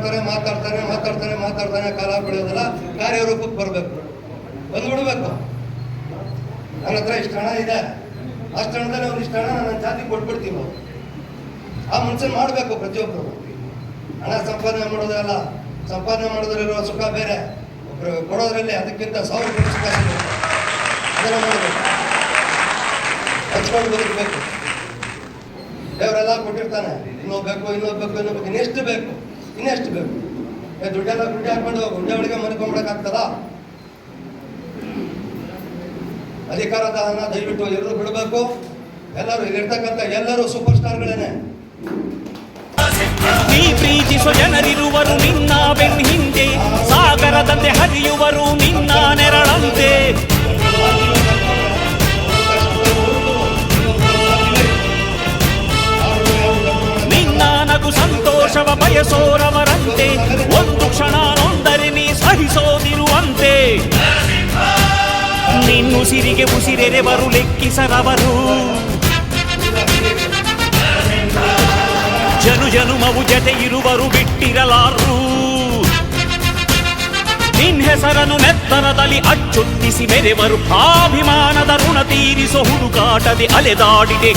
ಮಾತಾಡ್ತಾರೆ ಮಾತಾಡ್ತಾರೆ ಮಾತಾಡ್ತಾರೆ, ಮಾತಾಡ್ತಾನೆ ಕಾಲ ಬೆಳೆಯೋದಲ್ಲ ಕಾರ್ಯರೂಪಕ್ಕೆ ಬರಬೇಕು. ಬಂದ್ಬಿಡ್ಬೇಕು ನನ್ನ ಹತ್ರ ಇಷ್ಟು ಹಣ ಇದೆ. ಅಷ್ಟು ಹಣದಲ್ಲಿ ಅವ್ರು ಇಷ್ಟು ಹಣ ನನ್ನ ಜಾತಿ ಕೊಟ್ಬಿಡ್ತೀವಿ ಆ ಮನುಷ್ಯನ್ ಮಾಡಬೇಕು ಪ್ರತಿಯೊಬ್ಬರು ಹಣ ಸಂಪಾದನೆ ಮಾಡೋದಲ್ಲ ಸಂಪಾದನೆ ಮಾಡೋದ್ರಲ್ಲಿರೋ ಸುಖ ಬೇರೆ. ಒಬ್ರು ಕೊಡೋದ್ರಲ್ಲಿ ಅದಕ್ಕಿಂತ ಸಾವಿರ ಸುಖ ಮಾಡಬೇಕು. ಹಚ್ಕೊಂಡು ಬದುಕಬೇಕು. ದೇವರೆಲ್ಲ ಕೊಟ್ಟಿರ್ತಾನೆ. ಇನ್ನೊಬ್ಬ ಬೇಕು ಇನ್ನೊಬ್ಬ ಬೇಕು ಇನ್ನೊಬ್ಬ ಬೇಕು. ಇನ್ನೆಷ್ಟು ಬೇಕು? ಇನ್ನೆಷ್ಟು ಬೇಕು? ದುಡ್ಡೆಲ್ಲ ದುಡ್ಡು ಹಾಕೊಂಡು ಗುಂಡೆ ಒಳಗೆ ಮಲ್ಕೊಂಬಿಡಕ್ಕಾಗ್ತದ ಅಧಿಕಾರ ಹಣ ದಯವಿಟ್ಟು ಎಲ್ಲರೂ ಬಿಡಬೇಕು. ಎಲ್ಲರೂ ಇಲ್ಲಿರ್ತಕ್ಕಂಥ ಎಲ್ಲರೂ ಸೂಪರ್ ಸ್ಟಾರ್ಗಳೇನೆ ನೀ ಜನರಿರುವರು ನಿನ್ನ ಬೆನ್ ಸಹಿಸೋದಿರುವಂತೆ ನಿನ್ನುಸಿರಿಗೆ ಉಸಿರೆರೆವರು ಲೆಕ್ಕಿಸರವರು ಜನು ಜನುಮವು ಜತೆ ಇರುವರು ಬಿಟ್ಟಿರಲಾರು ನಿನ್ ಹೆಸರನ್ನು ನೆತ್ತರದಲ್ಲಿ ಅಚ್ಚೊತ್ತಿಸಿ ಮೆರೆವರು ಅಭಿಮಾನದ ಋಣ ತೀರಿಸೋ ಹುಡುಕಾಟದೆ ಅಲೆದಾಡಿದೆ